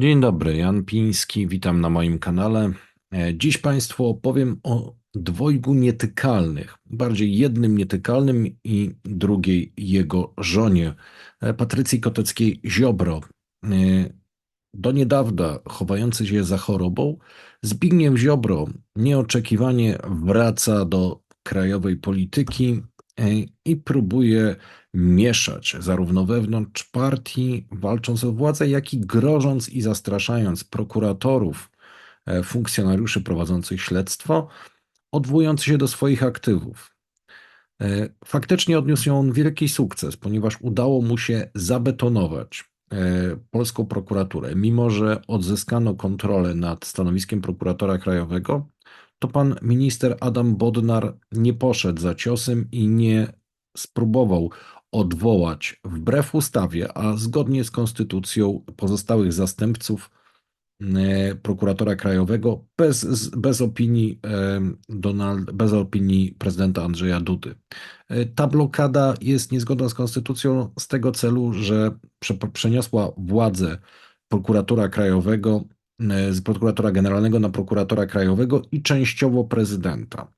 Dzień dobry, Jan Piński, witam na moim kanale. E, Dziś Państwu opowiem o dwojgu nietykalnych, bardziej jednym nietykalnym i drugiej jego żonie, e, Patrycji Koteckiej-Ziobro. E, Do niedawna chowający się za chorobą, Zbigniew Ziobro nieoczekiwanie wraca do krajowej polityki i próbuje mieszać zarówno wewnątrz partii, walcząc o władzę, jak i grożąc i zastraszając prokuratorów, e, funkcjonariuszy prowadzących śledztwo, odwołując się do swoich aktywów. E, faktycznie odniósł on wielki sukces, ponieważ udało mu się zabetonować e, polską prokuraturę. Mimo, że odzyskano kontrolę nad stanowiskiem prokuratora krajowego, to pan minister Adam Bodnar nie poszedł za ciosem i nie spróbował odwołać wbrew ustawie, a zgodnie z konstytucją pozostałych zastępców e, prokuratora krajowego bez, bez, opinii, Donald, bez opinii prezydenta Andrzeja Dudy. E, ta blokada jest niezgodna z konstytucją z tego celu, że przeniosła władzę prokuratora krajowego z prokuratora generalnego na prokuratora krajowego i częściowo prezydenta.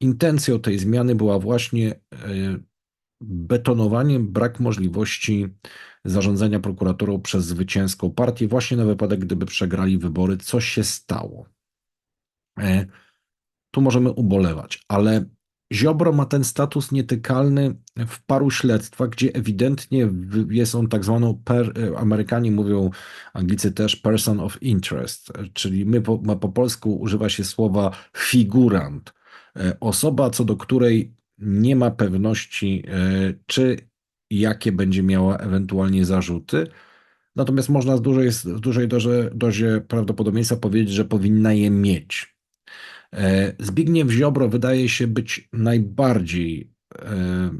Intencją tej zmiany była właśnie betonowanie, brak możliwości zarządzania prokuraturą przez zwycięską partię, właśnie na wypadek, gdyby przegrali wybory, coś się stało. E, tu możemy ubolewać, ale Ziobro ma ten status nietykalny w paru śledztwach, gdzie ewidentnie jest on tak zwaną, per, e, Amerykanie mówią, Anglicy też, person of interest, czyli my po, po polsku używa się słowa figurant, e, osoba, co do której nie ma pewności, e, czy jakie będzie miała ewentualnie zarzuty. Natomiast można z dużej, w dużej dozie, dozie prawdopodobieństwa powiedzieć, że powinna je mieć. E, Zbigniew Ziobro wydaje się być najbardziej e,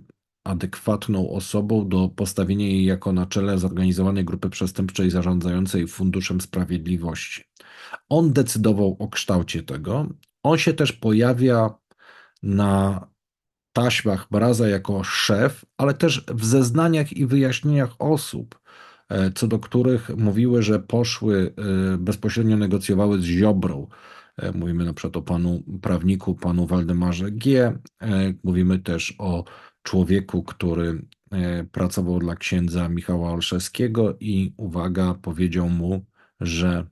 adekwatną osobą do postawienia jej jako na czele zorganizowanej grupy przestępczej zarządzającej Funduszem Sprawiedliwości. On decydował o kształcie tego. On się też pojawia na taśmach Braza jako szef, ale też w zeznaniach i wyjaśnieniach osób, e, co do których mówiły, że poszły, bezpośrednio negocjowały z Ziobrą. E, mówimy na przykład o panu prawniku, panu Waldemarze G. Mówimy też o człowieku, który pracował dla księdza Michała Olszewskiego i uwaga, powiedział mu, że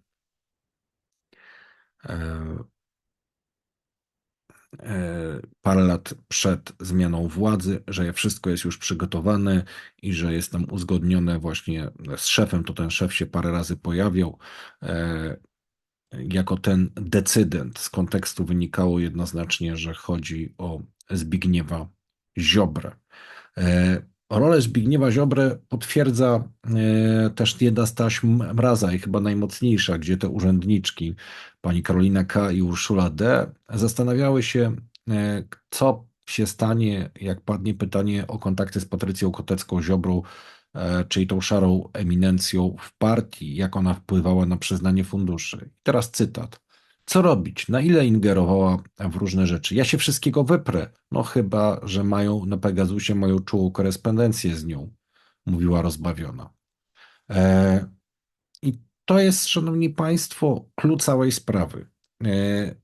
E, parę lat przed zmianą władzy, że wszystko jest już przygotowane i że jest tam uzgodnione właśnie z szefem, to ten szef się parę razy pojawiał. E, jako ten decydent z kontekstu wynikało jednoznacznie, że chodzi o Zbigniewa Ziobrę. E, rolę Zbigniewa Ziobrę potwierdza też jedna z taśm Mraza i chyba najmocniejsza, gdzie te urzędniczki pani Karolina K. i Urszula D. zastanawiały się, e, co się stanie, jak padnie pytanie o kontakty z Patrycją Kotecką-Ziobrą, e, czyli tą szarą eminencją w partii, jak ona wpływała na przyznanie funduszy. Teraz cytat. Co robić? Na ile ingerowała w różne rzeczy? Ja się wszystkiego wyprę, no chyba, że mają na Pegasusie moją czułą korespondencję z nią, mówiła rozbawiona. E, I to jest, szanowni państwo, klucz całej sprawy. E,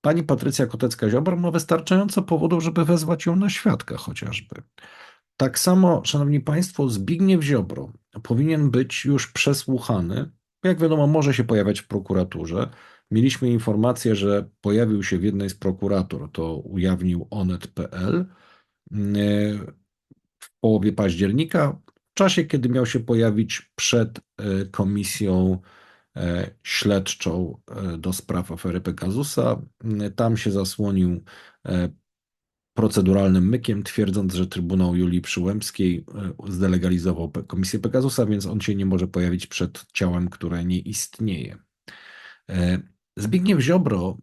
pani Patrycja Kotecka-Ziobro ma wystarczająco powodów, żeby wezwać ją na świadka chociażby. Tak samo, szanowni państwo, Zbigniew Ziobro powinien być już przesłuchany. Jak wiadomo, może się pojawiać w prokuraturze. Mieliśmy informację, że pojawił się w jednej z prokuratur, to ujawnił onet.pl w połowie października czasie, kiedy miał się pojawić przed e, komisją e, śledczą e, do spraw afery Pegasusa, tam się zasłonił proceduralnym mykiem, twierdząc, że Trybunał Julii Przyłębskiej zdelegalizował komisję Pegasusa, więc on się nie może pojawić przed ciałem, które nie istnieje. Zbigniew Ziobro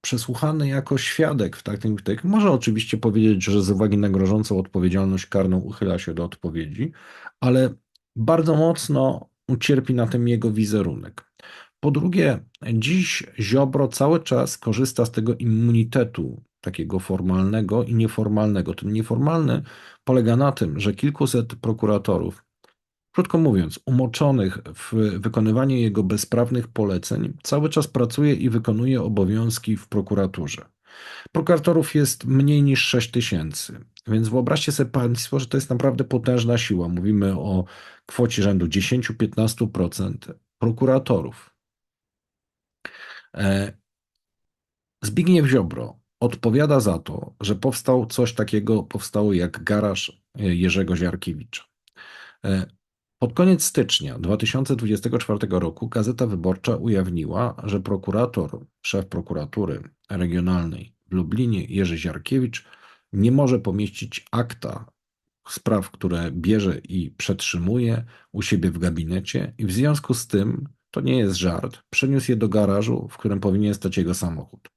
przesłuchany jako świadek w takim tak, może oczywiście powiedzieć, że z uwagi na grożącą odpowiedzialność karną uchyla się do odpowiedzi, ale bardzo mocno ucierpi na tym jego wizerunek. Po drugie, dziś Ziobro cały czas korzysta z tego immunitetu takiego formalnego i nieformalnego. Ten nieformalny polega na tym, że kilkuset prokuratorów Krótko mówiąc, umoczonych w wykonywaniu jego bezprawnych poleceń, cały czas pracuje i wykonuje obowiązki w prokuraturze. Prokuratorów jest mniej niż 6 tysięcy, więc wyobraźcie sobie Państwo, że to jest naprawdę potężna siła. Mówimy o kwocie rzędu 10-15% prokuratorów. E, Zbigniew Ziobro odpowiada za to, że powstał coś takiego, powstało jak garaż e, Jerzego Ziarkiewicza. E, pod koniec stycznia 2024 roku Gazeta Wyborcza ujawniła, że prokurator, szef prokuratury regionalnej w Lublinie Jerzy Ziarkiewicz nie może pomieścić akta spraw, które bierze i przetrzymuje u siebie w gabinecie i w związku z tym, to nie jest żart, przeniósł je do garażu, w którym powinien stać jego samochód.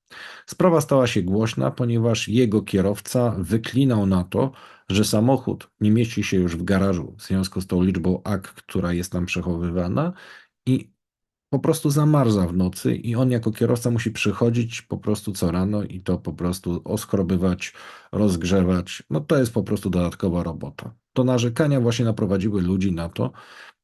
Sprawa stała się głośna, ponieważ jego kierowca wyklinał na to, że samochód nie mieści się już w garażu w związku z tą liczbą akt, która jest tam przechowywana i po prostu zamarza w nocy i on jako kierowca musi przychodzić po prostu co rano i to po prostu oskrobywać, rozgrzewać. No to jest po prostu dodatkowa robota. To narzekania właśnie naprowadziły ludzi na to,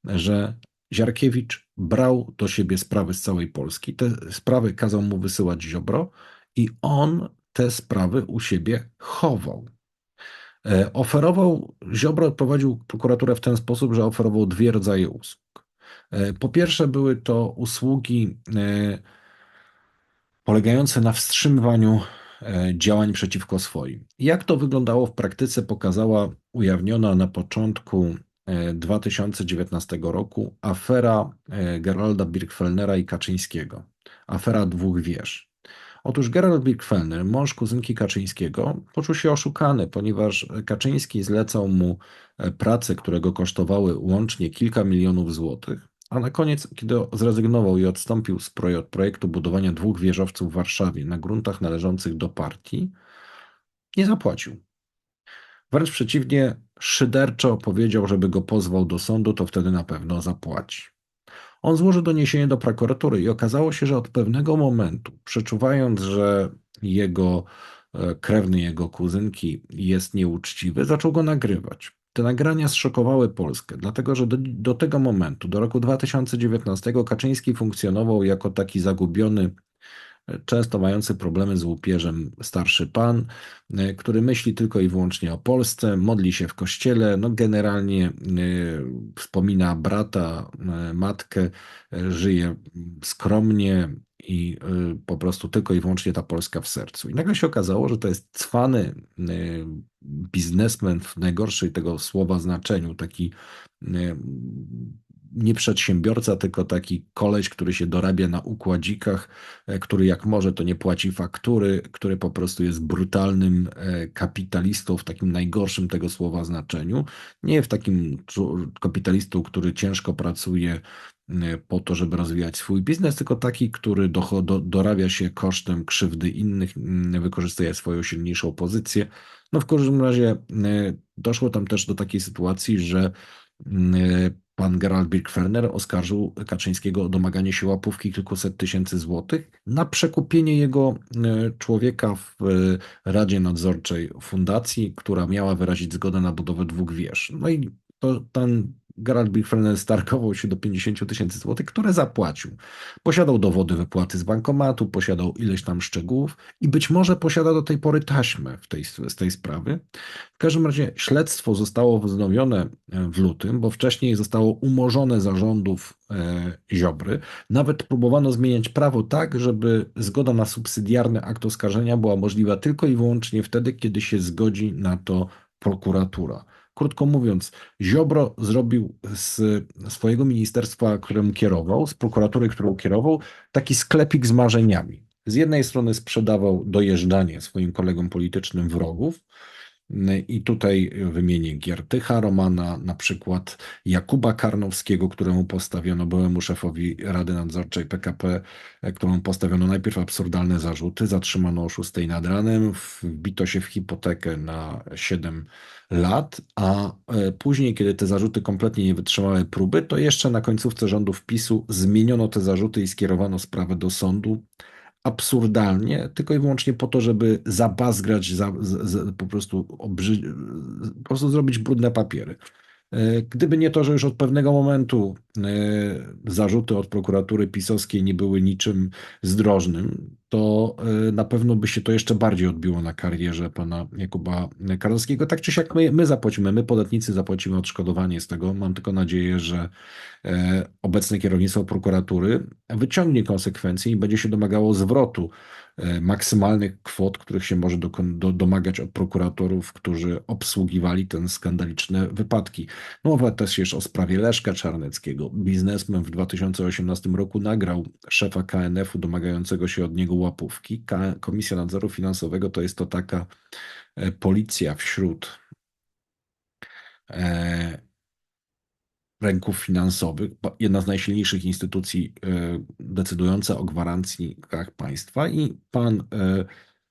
że Ziarkiewicz brał do siebie sprawy z całej Polski. Te sprawy kazał mu wysyłać Ziobro i on te sprawy u siebie chował. E, oferował, Ziobro prowadził prokuraturę w ten sposób, że oferował dwie rodzaje usług. E, po pierwsze, były to usługi e, polegające na wstrzymywaniu działań przeciwko swoim. Jak to wyglądało w praktyce, pokazała ujawniona na początku 2019 roku afera Geralda Birkfellnera i Kaczyńskiego. Afera dwóch wież. Otóż Gerald Birkfellner, mąż kuzynki Kaczyńskiego, poczuł się oszukany, ponieważ Kaczyński zlecał mu e, prace, które go kosztowały łącznie kilka milionów złotych, a na koniec, kiedy zrezygnował i odstąpił z projektu budowania dwóch wieżowców w Warszawie na gruntach należących do partii, nie zapłacił. Wręcz przeciwnie, szyderczo powiedział, żeby go pozwał do sądu, to wtedy na pewno zapłaci. On złożył doniesienie do prokuratury i okazało się, że od pewnego momentu, przeczuwając, że jego e, krewny, jego kuzynki jest nieuczciwy, zaczął go nagrywać. Te nagrania zszokowały Polskę, dlatego że do, do tego momentu, do roku 2019, Kaczyński funkcjonował jako taki zagubiony często mający problemy z łupieżem starszy pan, e, który myśli tylko i wyłącznie o Polsce, modli się w kościele, no generalnie e, wspomina brata, e, matkę, żyje skromnie i po prostu tylko i wyłącznie ta Polska w sercu. I nagle się okazało, że to jest cwany biznesmen w najgorszej tego słowa znaczeniu, taki nie przedsiębiorca, tylko taki koleś, który się dorabia na układzikach, e, który jak może to nie płaci faktury, który po prostu jest brutalnym e, kapitalistą w takim najgorszym tego słowa znaczeniu. Nie w takim kapitalistą, który ciężko pracuje e, po to, żeby rozwijać swój biznes, tylko taki, który do, do, dorabia się kosztem krzywdy innych, wykorzystuje swoją silniejszą pozycję. No w każdym razie doszło tam też do takiej sytuacji, że Pan Gerald Birkferner oskarżył Kaczyńskiego o domaganie się łapówki kilkuset tysięcy złotych na przekupienie jego e, człowieka w e, Radzie Nadzorczej Fundacji, która miała wyrazić zgodę na budowę dwóch wież. No i to, ten Gerald Birkfelder starkował się do 50 tysięcy złotych, które zapłacił. Posiadał dowody wypłaty z bankomatu, posiadał ileś tam szczegółów i być może posiada do tej pory taśmę w tej, z tej sprawy. W każdym razie śledztwo zostało wznowione e, w lutym, bo wcześniej zostało umorzone zarządów e, Ziobry. Nawet próbowano zmieniać prawo tak, żeby zgoda na subsydiarny akt oskarżenia była możliwa tylko i wyłącznie wtedy, kiedy się zgodzi na to prokuratura. Krótko mówiąc, Ziobro zrobił z swojego ministerstwa, którym kierował, z prokuratury, którą kierował, taki sklepik z marzeniami. Z jednej strony sprzedawał dojeżdżanie swoim kolegom politycznym wrogów, i tutaj wymienię Giertycha Romana, na przykład Jakuba Karnowskiego, któremu postawiono, byłemu szefowi Rady Nadzorczej PKP, któremu postawiono najpierw absurdalne zarzuty, zatrzymano o 6 nad ranem, wbito się w hipotekę na 7 lat, a e, później, kiedy te zarzuty kompletnie nie wytrzymały próby, to jeszcze na końcówce rządów PiSu zmieniono te zarzuty i skierowano sprawę do sądu absurdalnie, tylko i wyłącznie po to, żeby zabazgrać, za, za, po, prostu po prostu zrobić brudne papiery. E, gdyby nie to, że już od pewnego momentu e, zarzuty od prokuratury pisowskiej nie były niczym zdrożnym, to e, na pewno by się to jeszcze bardziej odbiło na karierze pana Jakuba Karolskiego. Tak czy siak my, my zapłacimy, my podatnicy zapłacimy odszkodowanie z tego. Mam tylko nadzieję, że obecne kierownictwo prokuratury wyciągnie konsekwencje i będzie się domagało zwrotu maksymalnych kwot, których się może do, do, domagać od prokuratorów, którzy obsługiwali ten skandaliczne wypadki. Mowa też jest o sprawie Leszka Czarneckiego. Biznesmen w 2018 roku nagrał szefa KNF-u domagającego się od niego łapówki. Komisja Nadzoru Finansowego to jest to taka e, policja wśród e, rynków finansowych, jedna z najsilniejszych instytucji e, decydująca o gwarancjach państwa i pan e,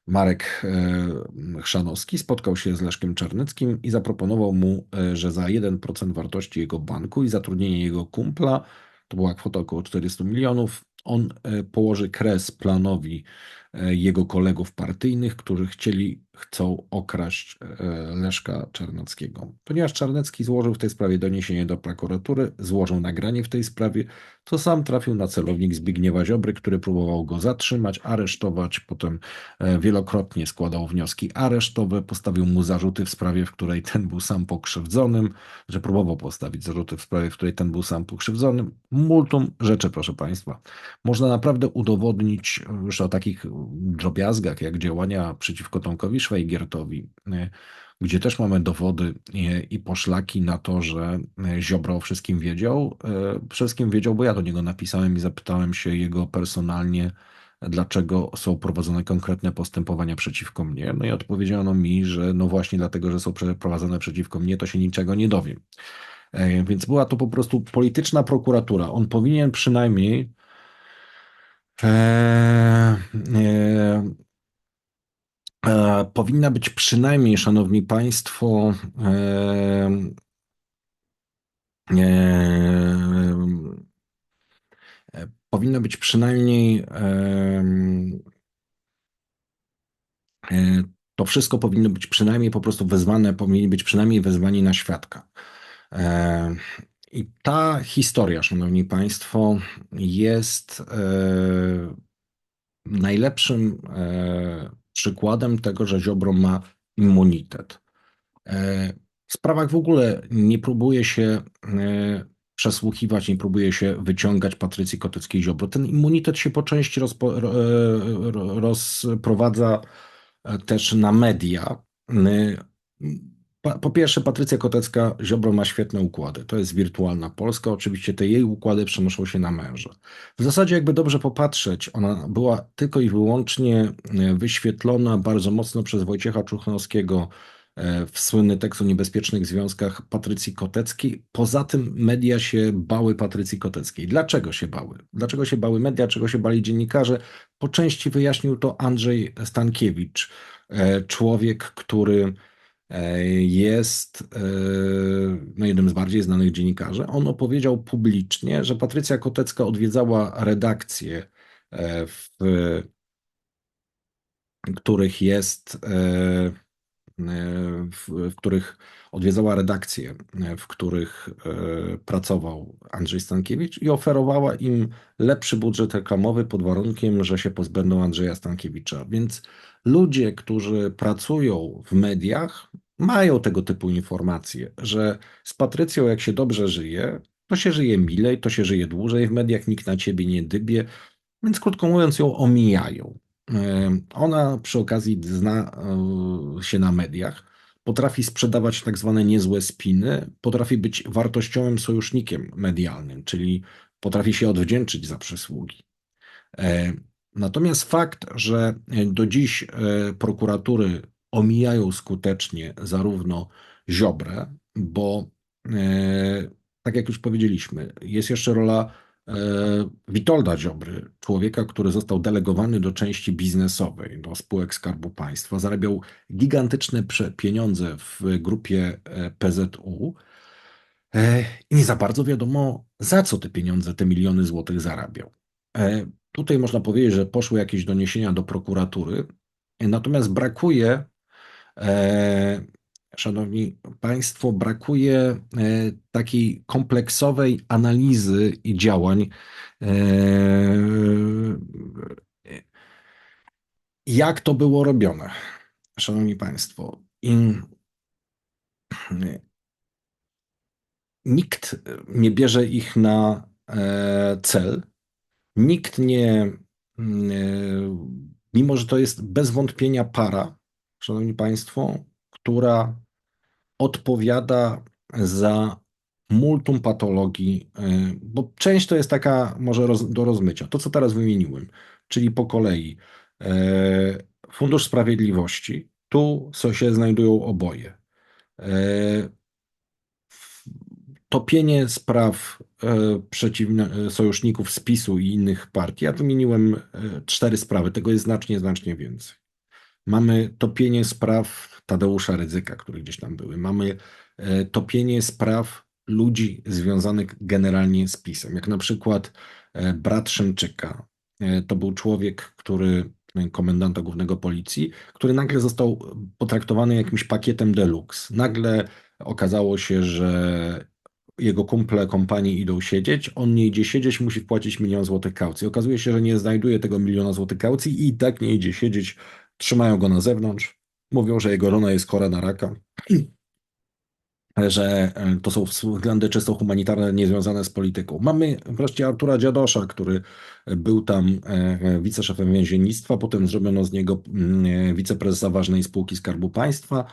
Marek e, Chrzanowski spotkał się z Leszkiem Czarnyckim i zaproponował mu, że za 1% wartości jego banku i zatrudnienie jego kumpla, to była kwota około 400 milionów, on położy kres planowi jego kolegów partyjnych, którzy chcieli chcą okraść e, Leszka Czarneckiego. Ponieważ Czarnecki złożył w tej sprawie doniesienie do prokuratury, złożył nagranie w tej sprawie, to sam trafił na celownik Zbigniewa Ziobry, który próbował go zatrzymać, aresztować, potem e, wielokrotnie składał wnioski aresztowe, postawił mu zarzuty w sprawie, w której ten był sam pokrzywdzonym, że próbował postawić zarzuty w sprawie, w której ten był sam pokrzywdzonym. Multum rzeczy, proszę Państwa. Można naprawdę udowodnić już o takich drobiazgach, jak działania przeciwko Tomkowi Schweigertowi, e, gdzie też mamy dowody i poszlaki na to, że e, Ziobro o wszystkim wiedział. E, wszystkim wiedział, bo ja do niego napisałem i zapytałem się jego personalnie, dlaczego są prowadzone konkretne postępowania przeciwko mnie. No i odpowiedziano mi, że no właśnie dlatego, że są prowadzone przeciwko mnie, to się niczego nie dowiem. Więc była to po prostu polityczna prokuratura. On powinien przynajmniej e, e, E, powinna być przynajmniej, szanowni państwo, e, e, powinna być przynajmniej to wszystko powinno być przynajmniej po prostu wezwane, powinni być przynajmniej wezwani na świadka. I ta historia, szanowni państwo, jest najlepszym przykładem tego, że Ziobro ma immunitet. E, w sprawach w ogóle nie próbuje się e, przesłuchiwać, nie próbuje się wyciągać Patrycji Koteckiej-Ziobro. Ten immunitet się po części rozpo, e, rozprowadza też na media. Po pierwsze, Patrycja Kotecka-Ziobro ma świetne układy. To jest wirtualna Polska. Oczywiście te jej układy przenoszą się na męża. W zasadzie, jakby dobrze popatrzeć, ona była tylko i wyłącznie e, wyświetlona bardzo mocno przez Wojciecha Czuchnowskiego e, w słynny tekst o niebezpiecznych związkach Patrycji Koteckiej. Poza tym media się bały Patrycji Koteckiej. Dlaczego się bały? Dlaczego się bały media? Czego się bali dziennikarze? Po części wyjaśnił to Andrzej Stankiewicz, e, człowiek, który jest e, no, jednym z bardziej znanych dziennikarzy. On opowiedział publicznie, że Patrycja Kotecka odwiedzała redakcje, e, w których jest, w, w których odwiedzała redakcje, w których pracował Andrzej Stankiewicz i oferowała im lepszy budżet reklamowy pod warunkiem, że się pozbędą Andrzeja Stankiewicza. Więc ludzie, którzy pracują w mediach, mają tego typu informacje, że z Patrycją, jak się dobrze żyje, to się żyje milej, to się żyje dłużej, w mediach nikt na ciebie nie dybie, więc krótko mówiąc ją omijają. Ona przy okazji zna e, się na mediach, potrafi sprzedawać tak zwane niezłe spiny, potrafi być wartościowym sojusznikiem medialnym, czyli potrafi się odwdzięczyć za przysługi. E, natomiast fakt, że do dziś e, prokuratury omijają skutecznie zarówno Ziobrę, bo e, tak jak już powiedzieliśmy, jest jeszcze rola e, Witolda Ziobry, człowieka, który został delegowany do części biznesowej, do spółek Skarbu Państwa, zarabiał gigantyczne pieniądze w grupie e, PZU i nie za bardzo wiadomo, za co te pieniądze, te miliony złotych zarabiał. Tutaj można powiedzieć, że poszły jakieś doniesienia do prokuratury, natomiast brakuje E, Szanowni Państwo, brakuje e, takiej kompleksowej analizy i działań, e, jak to było robione. Szanowni Państwo, i nikt nie bierze ich na e, cel, nikt nie, mimo że to jest bez wątpienia para, Szanowni Państwo, która odpowiada za multum patologii, y, bo część to jest taka może roz, do rozmycia. To, co teraz wymieniłem, czyli po kolei y, Fundusz Sprawiedliwości, tu się znajdują oboje. Y, topienie spraw przeciwne, sojuszników z PiSu i innych partii. Ja wymieniłem cztery sprawy, tego jest znacznie, znacznie więcej. Mamy topienie spraw Tadeusza Rydzyka, które gdzieś tam były. Mamy e, topienie spraw ludzi związanych generalnie z PiSem, jak na przykład e, brat Szymczyka. E, to był człowiek, który, komendanta głównego policji, który nagle został potraktowany jakimś pakietem deluxe. Nagle okazało się, że jego kumple kompanii idą siedzieć, on nie idzie siedzieć, musi wpłacić milion złotych kaucji. Okazuje się, że nie znajduje tego miliona złotych kaucji i tak nie idzie siedzieć, trzymają go na zewnątrz, mówią, że jego żona jest chora na raka, że e, to są względy czysto humanitarne, niezwiązane z polityką. Mamy wreszcie Artura Dziadosza, który był tam e, wiceszefem więziennictwa, potem zrobiono z niego mm, wiceprezesa ważnej spółki Skarbu Państwa.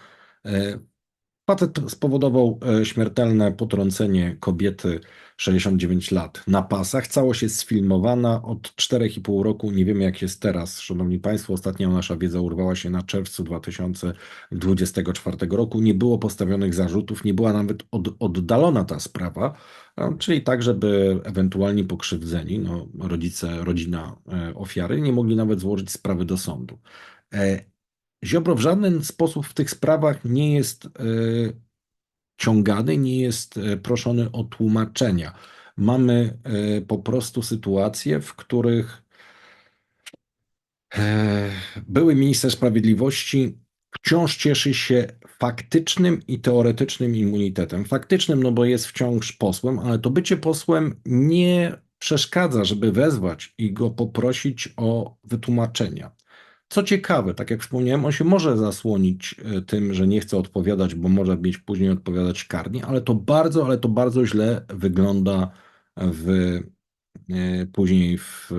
E, Facet spowodował e, śmiertelne potrącenie kobiety 69 lat na pasach. Całość jest sfilmowana od 4,5 roku. Nie wiemy, jak jest teraz. Szanowni Państwo, ostatnia nasza wiedza urwała się na czerwcu 2024 roku. Nie było postawionych zarzutów, nie była nawet od, oddalona ta sprawa, czyli tak, żeby ewentualnie pokrzywdzeni, no, rodzice, rodzina e, ofiary, nie mogli nawet złożyć sprawy do sądu. Ziobro w żaden sposób w tych sprawach nie jest e, ciągany, nie jest e, proszony o tłumaczenia. Mamy e, po prostu sytuacje, w których były minister sprawiedliwości wciąż cieszy się faktycznym i teoretycznym immunitetem. Faktycznym, no bo jest wciąż posłem, ale to bycie posłem nie przeszkadza, żeby wezwać i go poprosić o wytłumaczenia. Co ciekawe, tak jak wspomniałem, on się może zasłonić e, tym, że nie chce odpowiadać, bo może mieć później odpowiadać karnie, ale to bardzo, ale to bardzo źle wygląda w, e, później w e,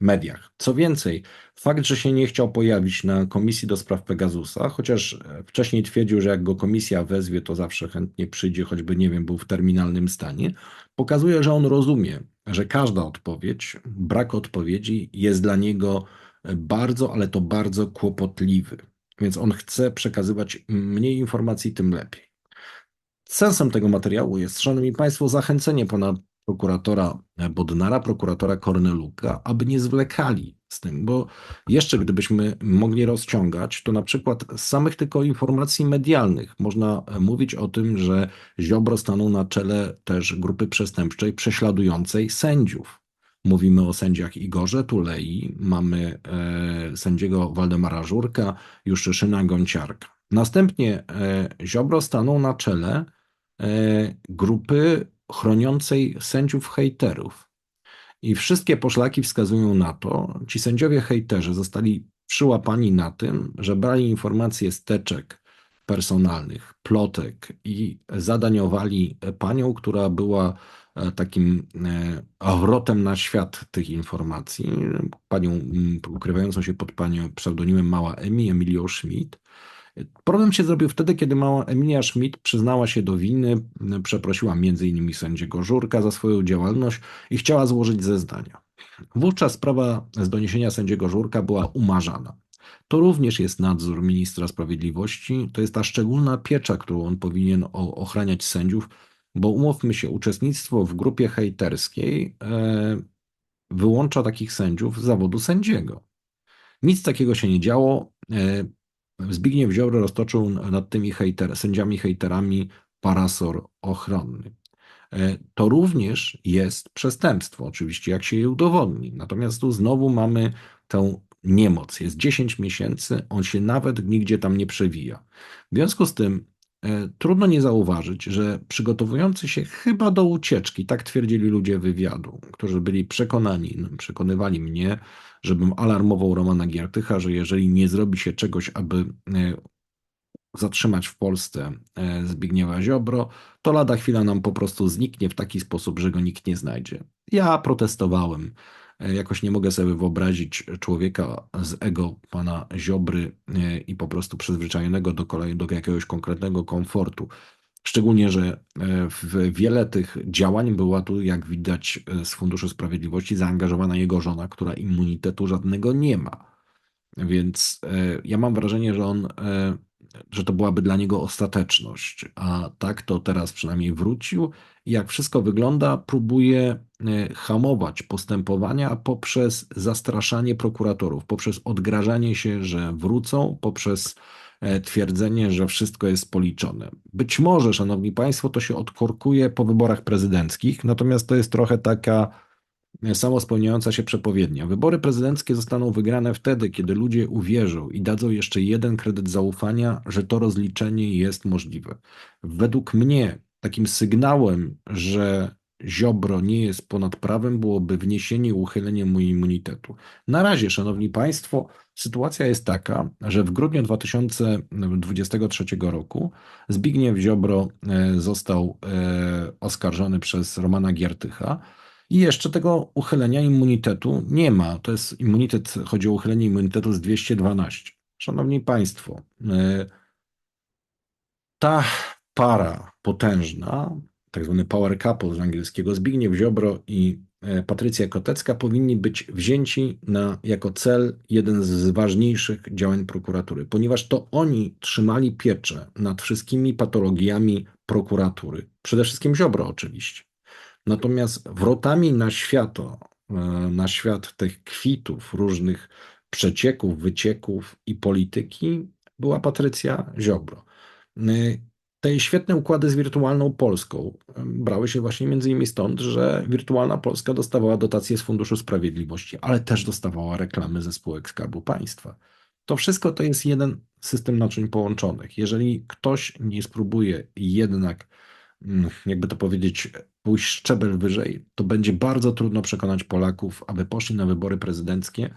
mediach. Co więcej, fakt, że się nie chciał pojawić na komisji do spraw Pegasusa, chociaż wcześniej twierdził, że jak go komisja wezwie, to zawsze chętnie przyjdzie, choćby nie wiem, był w terminalnym stanie, pokazuje, że on rozumie, że każda odpowiedź, brak odpowiedzi jest dla niego bardzo, ale to bardzo kłopotliwy. Więc on chce przekazywać mniej informacji, tym lepiej. Sensem tego materiału jest, szanowni państwo, zachęcenie pana prokuratora Bodnara, prokuratora Korneluka, aby nie zwlekali z tym, bo jeszcze gdybyśmy mogli rozciągać, to na przykład z samych tylko informacji medialnych można mówić o tym, że Ziobro stanął na czele też grupy przestępczej prześladującej sędziów. Mówimy o sędziach Igorze Tulei, mamy e, sędziego Waldemara Żurka, Juszczyszyna Gonciarka. Następnie e, Ziobro stanął na czele e, grupy chroniącej sędziów hejterów. I wszystkie poszlaki wskazują na to, ci sędziowie hejterzy zostali przyłapani na tym, że brali informacje z teczek personalnych, plotek i zadaniowali panią, która była takim e, wrotem na świat tych informacji, panią ukrywającą się pod panią pseudonimem Mała Emi, Emilio Schmidt. Problem się zrobił wtedy, kiedy mała Emilia Schmidt przyznała się do winy, przeprosiła m.in. sędziego Żurka za swoją działalność i chciała złożyć zeznania. Wówczas sprawa z doniesienia sędziego Żurka była umarzana. To również jest nadzór ministra sprawiedliwości, to jest ta szczególna piecza, którą on powinien ochraniać sędziów, bo umówmy się, uczestnictwo w grupie hejterskiej e, wyłącza takich sędziów z zawodu sędziego. Nic takiego się nie działo. E, Zbigniew Ziobro roztoczył nad tymi hejter, sędziami hejterami parasor ochronny. E, to również jest przestępstwo, oczywiście, jak się je udowodni. Natomiast tu znowu mamy tę niemoc. Jest 10 miesięcy, on się nawet nigdzie tam nie przewija. W związku z tym trudno nie zauważyć, że przygotowujący się chyba do ucieczki, tak twierdzili ludzie wywiadu, którzy byli przekonani, no, przekonywali mnie, żebym alarmował Romana Giertycha, że jeżeli nie zrobi się czegoś, aby e, zatrzymać w Polsce e, Zbigniewa Ziobro, to lada chwila nam po prostu zniknie w taki sposób, że go nikt nie znajdzie. Ja protestowałem. E, jakoś nie mogę sobie wyobrazić człowieka z ego pana Ziobry e, i po prostu przyzwyczajonego do, do jakiegoś konkretnego komfortu. Szczególnie, że w wiele tych działań była tu, jak widać z Funduszu Sprawiedliwości, zaangażowana jego żona, która immunitetu żadnego nie ma. Więc ja mam wrażenie, że on że to byłaby dla niego ostateczność. A tak to teraz przynajmniej wrócił jak wszystko wygląda, próbuje e, hamować postępowania poprzez zastraszanie prokuratorów, poprzez odgrażanie się, że wrócą, poprzez e, twierdzenie, że wszystko jest policzone. Być może, szanowni państwo, to się odkorkuje po wyborach prezydenckich, natomiast to jest trochę taka samo spełniająca się przepowiednia. Wybory prezydenckie zostaną wygrane wtedy, kiedy ludzie uwierzą i dadzą jeszcze jeden kredyt zaufania, że to rozliczenie jest możliwe. Według mnie takim sygnałem, że Ziobro nie jest ponad prawem, byłoby wniesienie i uchylenie mu immunitetu. Na razie, szanowni państwo, sytuacja jest taka, że w grudniu 2023 roku Zbigniew Ziobro e, został e, oskarżony przez Romana Giertycha i jeszcze tego uchylenia immunitetu nie ma. To jest immunitet, chodzi o uchylenie immunitetu z 212. Szanowni Państwo, e, ta para potężna, tak zwany power couple z angielskiego, Zbigniew Ziobro i e, Patrycja Kotecka powinni być wzięci na, jako cel jeden z ważniejszych działań prokuratury, ponieważ to oni trzymali pieczę nad wszystkimi patologiami prokuratury. Przede wszystkim Ziobro oczywiście. Natomiast wrotami na świat, e, na świat tych kwitów, różnych przecieków, wycieków i polityki była Patrycja Ziobro. E, te świetne układy z Wirtualną Polską e, brały się właśnie między innymi stąd, że Wirtualna Polska dostawała dotacje z Funduszu Sprawiedliwości, ale też dostawała reklamy ze spółek Skarbu Państwa. To wszystko to jest jeden system naczyń połączonych. Jeżeli ktoś nie spróbuje jednak jakby to powiedzieć, pójść szczebel wyżej, to będzie bardzo trudno przekonać Polaków, aby poszli na wybory prezydenckie,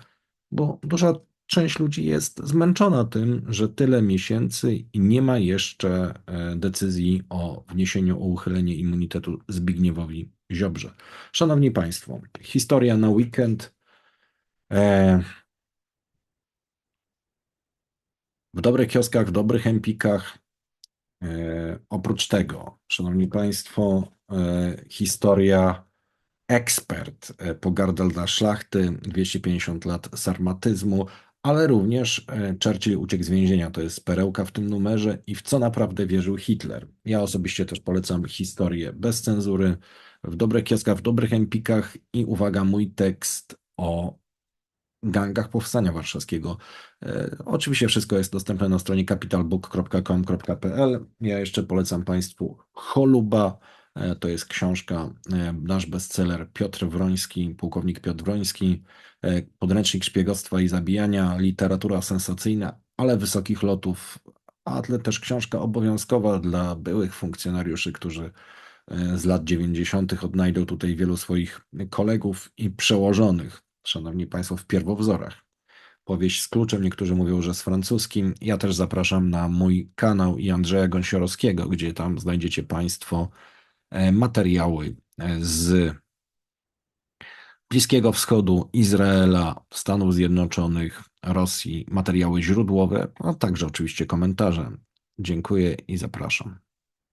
bo duża część ludzi jest zmęczona tym, że tyle miesięcy i nie ma jeszcze e, decyzji o wniesieniu o uchylenie immunitetu Zbigniewowi Ziobrze. Szanowni Państwo, historia na weekend. E, w dobrych kioskach, w dobrych empikach oprócz tego, Szanowni Państwo, e, historia ekspert e, Pogarda szlachty, 250 lat sarmatyzmu, ale również Churchill uciekł z więzienia. To jest perełka w tym numerze i w co naprawdę wierzył Hitler. Ja osobiście też polecam historię bez cenzury, w dobrych kioskach, w dobrych empikach i uwaga, mój tekst o gangach Powstania Warszawskiego. E, oczywiście wszystko jest dostępne na stronie capitalbook.com.pl. Ja jeszcze polecam Państwu Choluba. E, to jest książka, e, nasz bestseller Piotr Wroński, pułkownik Piotr Wroński, podręcznik szpiegostwa i zabijania, literatura sensacyjna, ale wysokich lotów, ale też książka obowiązkowa dla byłych funkcjonariuszy, którzy z lat 90. odnajdą tutaj wielu swoich kolegów i przełożonych szanowni państwo, w pierwowzorach. Powieść z kluczem, niektórzy mówią, że z francuskim. Ja też zapraszam na mój kanał i Andrzeja Gąsiorowskiego, gdzie tam znajdziecie państwo e, materiały e, z Bliskiego Wschodu, Izraela, Stanów Zjednoczonych, Rosji, materiały źródłowe, a także oczywiście komentarze. Dziękuję i zapraszam.